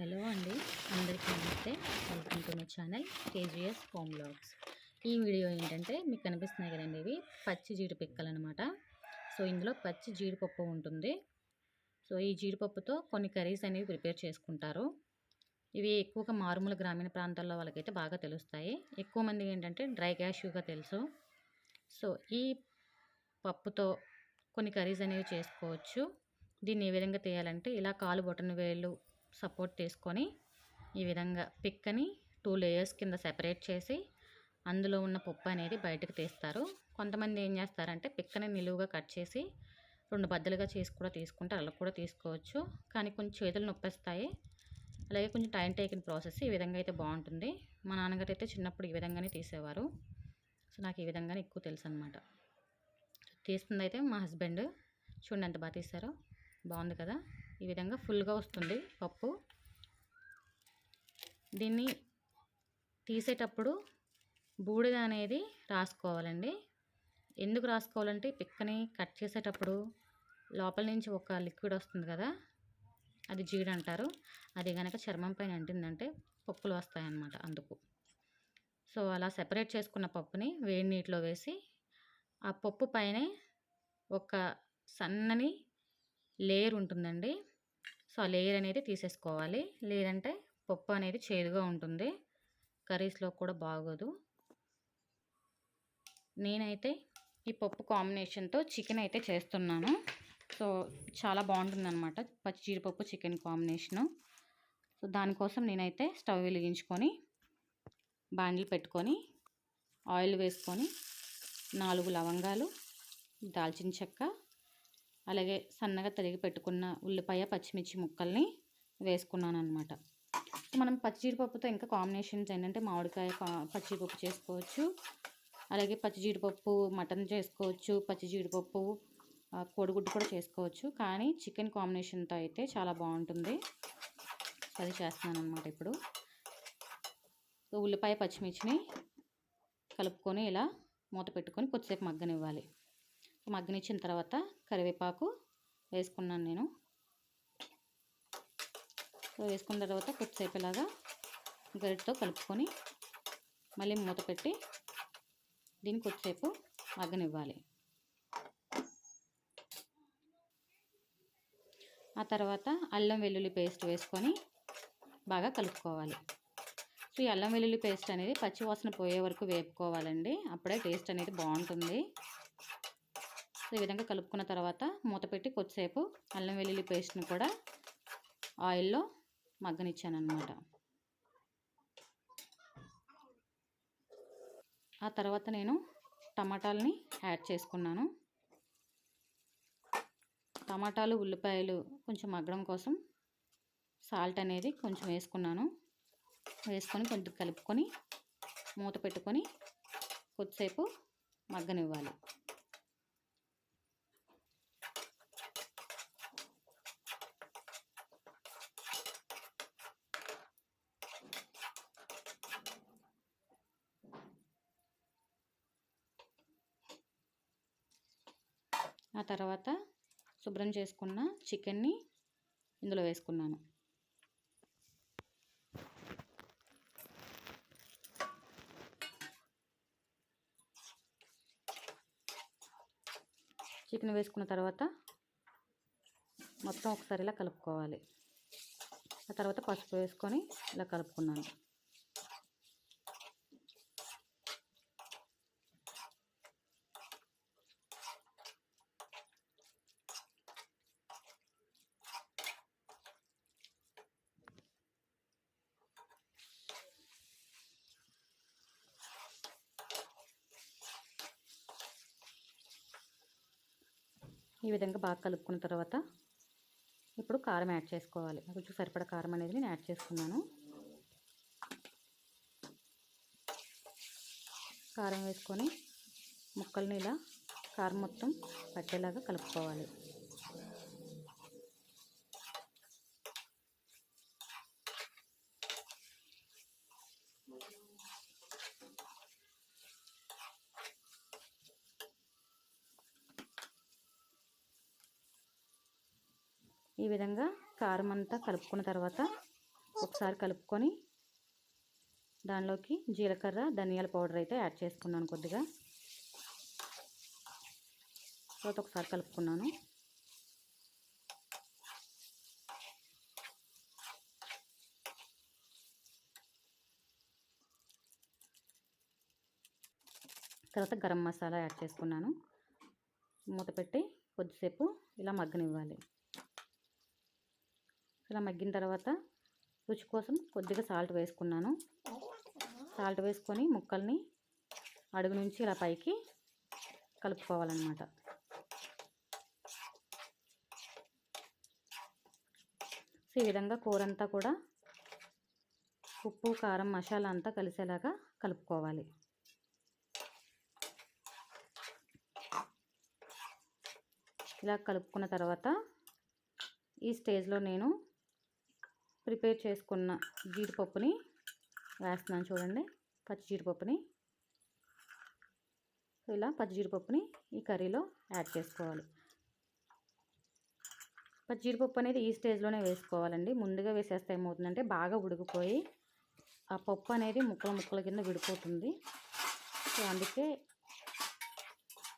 Hello అండి. అందరికీ నమస్తే. Welcome to my channel KGS home blogs ఈ వీడియో ఏంటంటే మీకు కనిపిస్తున్నాయి కదండి ఇవి. పచ్చి జీడిపిక్కలు అనమాట సో ఇందులో పచ్చి జీడిపప్పు ఉంటుంది. సో ఈ జీడిపప్పుతో కొన్ని కర్రీస్ అనేవి ప్రిపేర్ చేసుకుంటారు. ఇవి ఎక్కువగా మారుమూల గ్రామీణ ప్రాంతాల్లో వాళ్ళకైతే బాగా తెలుస్తాయి. ఎక్కువ మంది ఏంటంటే డ్రై క్యాష్యూగా తెలుసు. సో ఈ పప్పుతో కొన్ని కర్రీస్ అనేవి చేసుకోవచ్చు. దీన్ని ఏ విధంగా తీయాలంటే ఇలా కాలు బొటన వేళ్ళు సపోర్ట్ తీసుకొని ఈ విధంగా పిక్కని టూ లేయర్స్ కింద సెపరేట్ చేసి అందులో ఉన్న పప్పు అనేది బయటకు తీస్తారు. కొంతమంది ఏం చేస్తారంటే పిక్కని నిలువుగా కట్ చేసి రెండు బద్దలుగా చేసి కూడా తీసుకుంటారు అలా కూడా తీసుకోవచ్చు. కానీ కొంచెం చేతులు నొప్పిస్తాయి. అలాగే కొంచెం టైం టేకింగ్ ప్రాసెస్ ఈ విధంగా అయితే బాగుంటుంది. మా నాన్నగారు అయితే చిన్నప్పుడు ఈ విధంగానే తీసేవారు. సో నాకు ఈ విధంగానే ఎక్కువ తెలుసు అనమాట తీస్తుంది అయితే మా హస్బెండ్ చూడండి ఎంత బాగా తీసారో. బాగుంది కదా? ఈ విధంగా ఫుల్గా వస్తుంది పప్పు. దీన్ని తీసేటప్పుడు బూడిద అనేది రాసుకోవాలండి. ఎందుకు రాసుకోవాలంటే పిక్కని కట్ చేసేటప్పుడు లోపల నుంచి ఒక లిక్విడ్ వస్తుంది కదా అది జీడి అంటారు. అది కనుక చర్మం పైన అంటిందంటే పప్పులు వస్తాయన్నమాట అందుకు. సో అలా సెపరేట్ చేసుకున్న పప్పుని వేడి నీటిలో వేసి ఆ పప్పు పైనే ఒక సన్నని లేయర్ ఉంటుందండి. సో ఆ లేయర్ అనేది తీసేసుకోవాలి. లేదంటే పప్పు అనేది చేదుగా ఉంటుంది. కర్రీస్లో కూడా బాగోదు. నేనైతే ఈ పప్పు కాంబినేషన్తో చికెన్ అయితే చేస్తున్నాను. సో చాలా బాగుంటుందన్నమాట. పచ్చి జీడిపప్పు చికెన్ కాంబినేషను. సో దానికోసం నేనైతే స్టవ్ వెలిగించుకొని బాండిల్ పెట్టుకొని ఆయిల్ వేసుకొని నాలుగు లవంగాలు దాల్చిన చెక్క అలాగే సన్నగా తరిగి పెట్టుకున్న ఉల్లిపాయ పచ్చిమిర్చి ముక్కల్ని వేసుకున్నాను అనమాట మనం పచ్చిజీడిపప్పుతో ఇంకా కాంబినేషన్స్ ఏంటంటే మామిడికాయ పచ్చిపప్పు చేసుకోవచ్చు. అలాగే పచ్చి జీడిపప్పు మటన్ చేసుకోవచ్చు పచ్చి జీడిపప్పు కోడిగుడ్డు కూడా చేసుకోవచ్చు. కానీ చికెన్ కాంబినేషన్తో అయితే చాలా బాగుంటుంది. అది చేస్తున్నాను అనమాట ఇప్పుడు ఉల్లిపాయ పచ్చిమిర్చిని కలుపుకొని ఇలా మూత పెట్టుకొని కొద్దిసేపు మగ్గనివ్వాలి. మగ్గనిచ్చిన తర్వాత కరివేపాకు వేసుకున్నాను నేను. సో వేసుకున్న తర్వాత కొద్దిసేపు ఇలాగా గరిటతో కలుపుకొని మళ్ళీ మూత పెట్టి దీన్ని కొద్దిసేపు మగ్గనివ్వాలి. ఆ తర్వాత అల్లం వెల్లుల్లి పేస్ట్ వేసుకొని బాగా కలుపుకోవాలి. సో ఈ అల్లం వెల్లుల్లి పేస్ట్ అనేది పచ్చివాసన పోయే వరకు వేపుకోవాలండి. అప్పుడే టేస్ట్ అనేది బాగుంటుంది. సో ఈ విధంగా కలుపుకున్న తర్వాత మూత పెట్టి కొద్దిసేపు అల్లం వెల్లుల్లి పేస్ట్ని కూడా ఆయిల్లో మగ్గనిచ్చాను అనమాట ఆ తర్వాత నేను టమాటాలని యాడ్ చేసుకున్నాను. టమాటాలు ఉల్లిపాయలు కొంచెం మగ్గడం కోసం సాల్ట్ అనేది కొంచెం వేసుకున్నాను. వేసుకొని కొంచెం కలుపుకొని మూత పెట్టుకొని కొద్దిసేపు మగ్గనివ్వాలి ఆ తర్వాత శుభ్రం చేసుకున్న చికెన్ని ఇందులో వేసుకున్నాను. చికెన్ వేసుకున్న తర్వాత మొత్తం ఒకసారి ఇలా కలుపుకోవాలి. ఆ తర్వాత పసుపు వేసుకొని ఇలా కలుపుకున్నాను. ఈ విధంగా బాగా కలుపుకున్న తర్వాత ఇప్పుడు కారం యాడ్ చేసుకోవాలి. కొంచెం సరిపడ కారం అనేది నేను యాడ్ చేసుకున్నాను. కారం వేసుకొని ముక్కల్ని ఇలా కారం మొత్తం పట్టేలాగా కలుపుకోవాలి. ఈ విధంగా కారం అంతా కలుపుకున్న తర్వాత ఒకసారి కలుపుకొని దానిలోకి జీలకర్ర ధనియాల పౌడర్ అయితే యాడ్ చేసుకున్నాను కొద్దిగా. తర్వాత ఒకసారి కలుపుకున్నాను. తర్వాత గరం మసాలా యాడ్ చేసుకున్నాను. మూత పెట్టి కొద్దిసేపు ఇలా మగ్గనివ్వాలి. ఇలా మగ్గిన తర్వాత రుచి కోసం కొద్దిగా సాల్ట్ వేసుకున్నాను. సాల్ట్ వేసుకొని ముక్కల్ని అడుగు నుంచి ఇలా పైకి కలుపుకోవాలన్నమాట. సో ఈ విధంగా కూర అంతా కూడా ఉప్పు కారం మసాలా అంతా కలిసేలాగా కలుపుకోవాలి. ఇలా కలుపుకున్న తర్వాత ఈ స్టేజ్లో నేను ప్రిపేర్ చేసుకున్న జీడిపప్పుని వేస్తున్నాను చూడండి పచ్చి జీడిపప్పుని. ఇలా పచ్చి జీడిపప్పుని ఈ కర్రీలో యాడ్ చేసుకోవాలి. పచ్చి జీడిపప్పు అనేది ఈ స్టేజ్లోనే వేసుకోవాలండి. ముందుగా వేసేస్తే ఏమవుతుందంటే బాగా ఉడికిపోయి ఆ పప్పు అనేది ముక్కల ముక్కల కింద విడిపోతుంది. సో అందుకే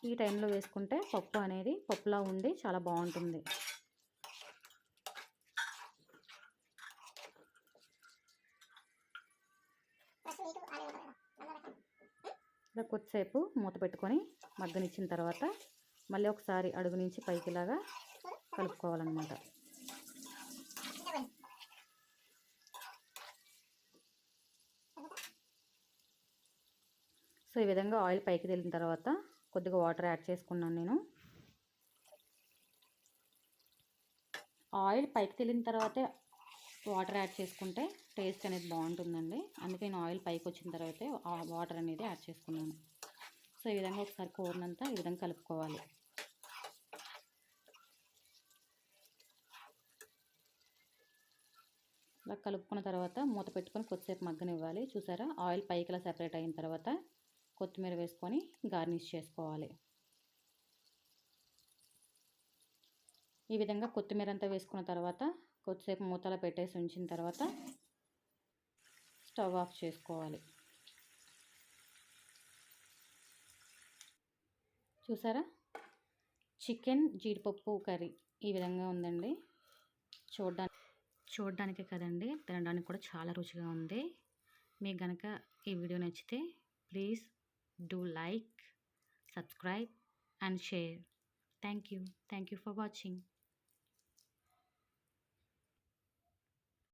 ఈ టైంలో వేసుకుంటే పప్పు అనేది పప్పులా ఉండి చాలా బాగుంటుంది. ఇలా కొద్దిసేపు మూత పెట్టుకొని మగ్గనిచ్చిన తర్వాత మళ్ళీ ఒకసారి అడుగు నుంచి పైకిలాగా కలుపుకోవాలన్నమాట. సో ఈ విధంగా ఆయిల్ పైకి తెలిన తర్వాత కొద్దిగా వాటర్ యాడ్ చేసుకున్నాను నేను. ఆయిల్ పైకి తెలిన తర్వాతే వాటర్ యాడ్ చేసుకుంటే టేస్ట్ అనేది బాగుంటుందండి. అందుకే నేను ఆయిల్ పైకి వచ్చిన తర్వాతే వాటర్ అనేది యాడ్ చేసుకున్నాను. సో ఈ విధంగా ఒకసారి కూరనంతా ఈ విధంగా కలుపుకోవాలి. ఇలా కలుపుకున్న తర్వాత మూత పెట్టుకొని కొద్దిసేపు మగ్గనివ్వాలి. చూసారా? ఆయిల్ పైకి ఇలా సెపరేట్ అయిన తర్వాత కొత్తిమీర వేసుకొని గార్నిష్ చేసుకోవాలి. ఈ విధంగా కొత్తిమీర అంతా వేసుకున్న తర్వాత కొద్దిసేపు మూతలో పెట్టేసి ఉంచిన తర్వాత స్టవ్ ఆఫ్ చేసుకోవాలి. చూసారా? చికెన్ జీడిపప్పు కర్రీ ఈ విధంగా ఉందండి. చూడడానికి చూడడానికే కదండి తినడానికి కూడా చాలా రుచిగా ఉంది. మీకు కనుక ఈ వీడియో నచ్చితే please do like subscribe and share. Thank you. Thank you for watching.